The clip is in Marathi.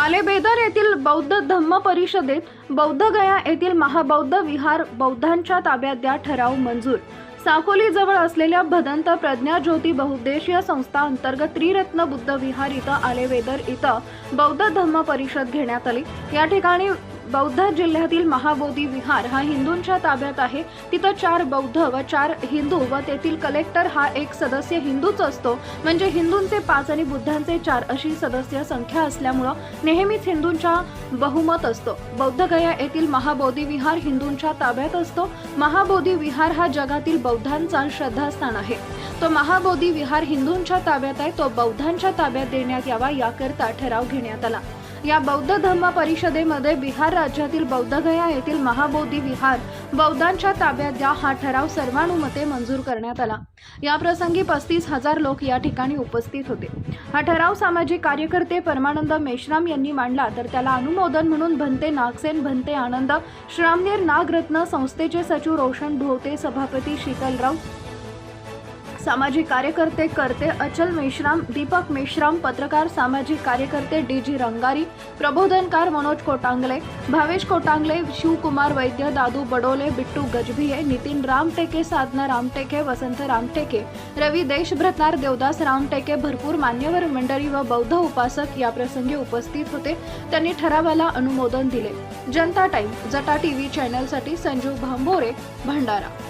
आलेबेदर येथील बौद्ध धम्म परिषदेत बौद्ध गया येथील महाबौद्ध विहार बौद्धांच्या ताब्यात द्या ठराव मंजूर. साकोली जवळ असलेल्या भदंत प्रज्ञा ज्योती बहुद्देशीय संस्था अंतर्गत त्रिरत्न बुद्ध विहार इथं आलेवेदर इथं बौद्ध धम्म परिषद घेण्यात आली. या ठिकाणी बौद्ध जिल्ह्यातील महाबोधी विहार हा हिंदूंच्या ताब्यात आहे. तिथं चार बौद्ध व चार हिंदू व तेथील कलेक्टर हा एक सदस्य हिंदूच असतो. म्हणजे हिंदूंचे पाच आणि बुद्धांचे चार अशी सदस्य संख्या असल्यामुळं नेहमीच हिंदूंच्या बहुमत असतो. बौद्ध गया येथील महाबोधी विहार हिंदूंच्या ताब्यात असतो. महाबोधी विहार हा जगातील बौद्धांचा श्रद्धास्थान आहे. तो महाबोधी विहार हिंदूंच्या ताब्यात आहे. तो बौद्धांच्या ताब्यात देण्यात यावा याकरता ठराव घेण्यात आला. या बौद्ध धम्म परिषदेमध्ये बिहार राज्यातील बौद्धगया येथील महाबोधी विहार बौद्धांच्या ताब्यात द्या हा ठराव सर्वानुमते मंजूर करण्यात आला. या प्रसंगी पस्तीस हजार लोक या ठिकाणी उपस्थित होते. हा ठराव सामाजिक कार्यकर्ते परमानंद मेश्राम यांनी मांडला. तर त्याला अनुमोदन म्हणून भंते नागसेन भंते आनंद श्रामनेर नागरत्न संस्थेचे सचिव रोशन ढोते सभापती शीतलराव सामाजिक कार्यकर्ते करते अचल मेश्राम दीपक मेश्राम पत्रकार सामाजिक कार्यकर्ते डी जी रंगारी प्रबोधनकार मनोज कोटांगले भावेश कोटांगले शिवकुमार वैद्य दादू बडोले बिट्टू गजभिये नितीन रामटेके साधना रामटेके वसंत रामटेके रवी देशभ्रतार देवदास रामटेके भरपूर मान्यवर मंडळी व बौद्ध उपासक या प्रसंगी उपस्थित होते. त्यांनी ठरावाला अनुमोदन दिले. जनता टाइम जटा टीव्ही चॅनलसाठी Sanjeev Bhambore Bhandara.